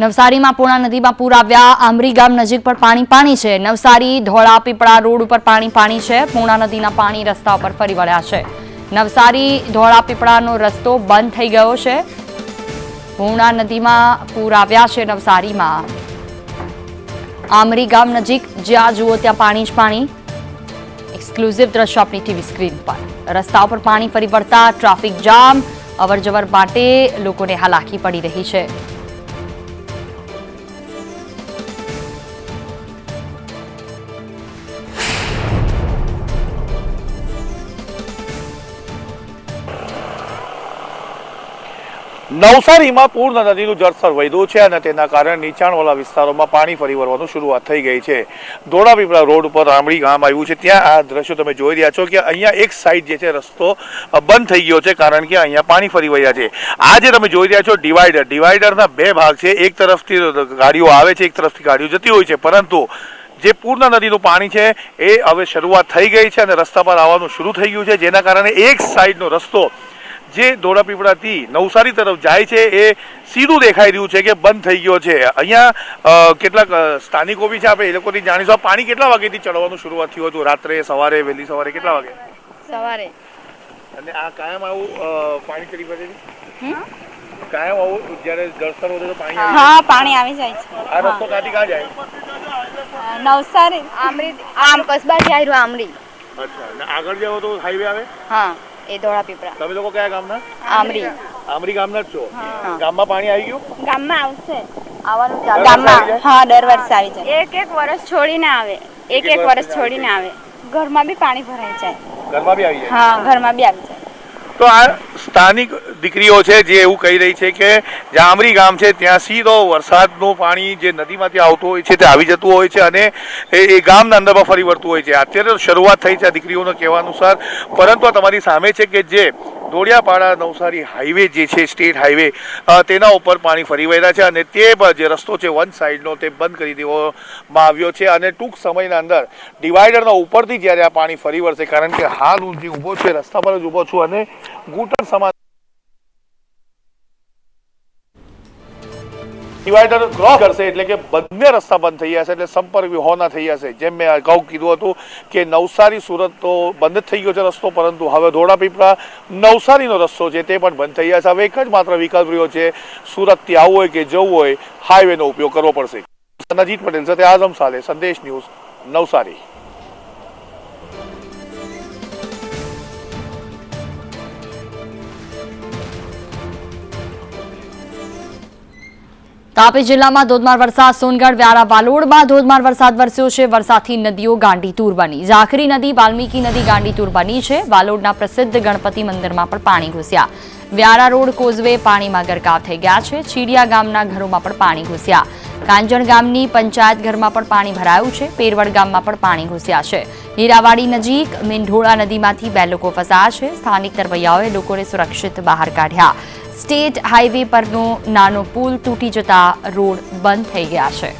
નવસારીમાં પૂર્ણા નદીમાં પૂર આવ્યા. આમરી ગામ નજીક પર પાણી પાણી છે. નવસારી, ધોળા, પીપળા રોડ ઉપર પાણી પાણી છે. પૂર્ણા નદીના પાણી રસ્તા ઉપર ફરી વળ્યા છે. નવસારી, ધોળા, પીપળાનો રસ્તો બંધ થઈ ગયો છે. પૂર્ણા નદીમાં પૂર આવ્યા છે નવસારીમાં. આમરી ગામ નજીક જ્યાં જુઓ ત્યાં પાણી જ પાણી. એક્સક્લુઝિવ દ્રશ્ય આપણી ટીવી સ્ક્રીન પર. રસ્તા ઉપર પાણી ફરી વળતા, ટ્રાફિક જામ, અવરજવર માટે લોકોને હાલાકી પડી રહી છે. નવસારીમાં પૂર્ણ નદીનું જળસ્તર વધ્યું છે અને તેના કારણે નીચાણવાળા વિસ્તારોમાં પાણી ફરી વળવાનું શરૂઆત થઈ ગઈ છે. ધોળાપીપળા રોડ ઉપર રામડી ગામ આવ્યું છે. ત્યાં આ દ્રશ્યો તમે જોઈ રહ્યા છો કે અહીંયા એક સાઈડ જે છે રસ્તો બંધ થઈ ગયો છે કારણ કે અહીંયા પાણી ફરી વળ્યા છે. આ જે તમે જોઈ રહ્યા છો ડિવાઈડર, ડિવાઈડરના બે ભાગ છે. એક તરફથી ગાડીઓ આવે છે, એક તરફથી ગાડીઓ જતી હોય છે. પરંતુ જે પૂર્ણ નદીનું પાણી છે એ હવે શરૂઆત થઈ ગઈ છે અને રસ્તા પર આવવાનું શરૂ થઈ ગયું છે. જેના કારણે એક સાઈડનો રસ્તો જે ધોળાપીપળાથી નવસારી તરફ જાય છે એ સીધું દેખાઈ રહ્યું છે કે બંધ થઈ ગયો છે. અહીંયા કેટલાક સ્થાનિકો બી છે આપણે એ લોકોથી જાણીશું. પાણી કેટલા વાગેથી ચડવાનું શરૂઆત થયું હતું? રાત્રે સવારે વહેલી સવારે કેટલા વાગે? સવારે. અને આ કાયમ આવું પાણી ચડી પડે કાયમ આવું જ્યારે જળસ્તર વધે તો પાણી આવી હા પાણી આવી જાય છે. આ રસ્તો કાઢી ક્યાં જાય? નવસારી આમરી આમ કસબાથી આવ્યું આમરી. અચ્છા આગળ જાવ તો હાઈવે આવે? હા. એ ધોળા પીપળા. તમે લોકો કયા ગામના? આમરી. આમરી ગામના જ છો. ગામમાં પાણી આવી ગયું? ગામમાં આવશે. આવવાનું ચાલુ. ગામમાં હા દર વર્ષે આવી જાય. એક એક વર્ષ છોડીને આવે. એક એક વર્ષ છોડીને આવે. ઘરમાં બી પાણી ભરાઈ જાય. ઘરમાં બી આવી જાય? હા ઘરમાં બી આવી જાય તો આ સ્થાનિક દીકરીઓ છે જે એવું કહી રહી છે કે જામરી ગામ છે, ત્યાં સીધો વરસાદનું પાણી જે નદીમાંથી આવતું હોય છે, તે આવી જતું હોય છે અને એ ગામના અંદરમાં ફરી વળતું હોય છે. અત્યારે શરૂઆત થઈ છે આ દીકરીઓના કહેવા અનુસાર. પરંતુ તમારી સામે છે કે જે દોડિયાપાડા નવસારી હાઈવે જે છે, સ્ટેટ હાઈવે તેના ઉપર પાણી ફરી વળ્યા છે અને તે જે રસ્તો છે, વન સાઈડનો તે બંધ કરી દેવામાં આવ્યો છે અને ટૂંક સમયના અંદર ડિવાઈડરના ઉપરથી જ્યારે આ પાણી ફરી વળશે, કારણ કે હાલ હું જે ઊભો છે રસ્તા પર જ ઊભો છું અને ઘૂંટણ સમાન ડિવાઈડર ક્રોસ કરશે એટલે કે બંને રસ્તા બંધ થઈ જશે એટલે સંપર્ક વિહોના થઈ જશે જેમ મેં અગાઉ કીધું હતું કે નવસારી, સુરત તો બંધ થઈ ગયો છે રસ્તો, પરંતુ હવે ધોળાપીપળા નવસારીનો રસ્તો છે તે પણ બંધ થઈ જશે હવે એક જ માત્ર વિકલ્પ રહ્યો છે, સુરતથી આવવું હોય કે જવું હોય હાઈવેનો ઉપયોગ કરવો પડશે. નજીત પટેલ સાથે આઝમ સાલે, સંદેશ ન્યૂઝ નવસારી. તાપી જિલ્લામાં ધોધમાર વરસાદ, સોનગઢ, વ્યારા, વાલોડમાં ધોધમાર વરસાદ વરસ્યો છે. વરસાદથી નદીઓ ગાંડીતુર બની. ઝાખરી નદી, વાલ્મીકી નદી ગાંડીતુર બની છે. વાલોડના પ્રસિદ્ધ ગણપતિ મંદિરમાં પણ પાણી ઘૂસ્યા. વ્યારા રોડ, કોઝવે પાણીમાં ગરકાવ થઈ ગયા છે. ચીડિયા ગામના ઘરોમાં પણ પાણી ઘૂસ્યા. કાંજણ ગામની પંચાયત ઘરમાં પણ પાણી ભરાયું છે. પેરવડ ગામમાં પણ પાણી ઘૂસ્યા છે. હીરાવાડી નજીક મીંઢોળા નદીમાંથી બે લોકો ફસાયા છે. સ્થાનિક તરવૈયાઓએ લોકોને સુરક્ષિત બહાર કાઢ્યા. સ્ટેટ હાઈવે પરનો નાનો પુલ તૂટી જતા રોડ બંધ થઈ ગયા છે.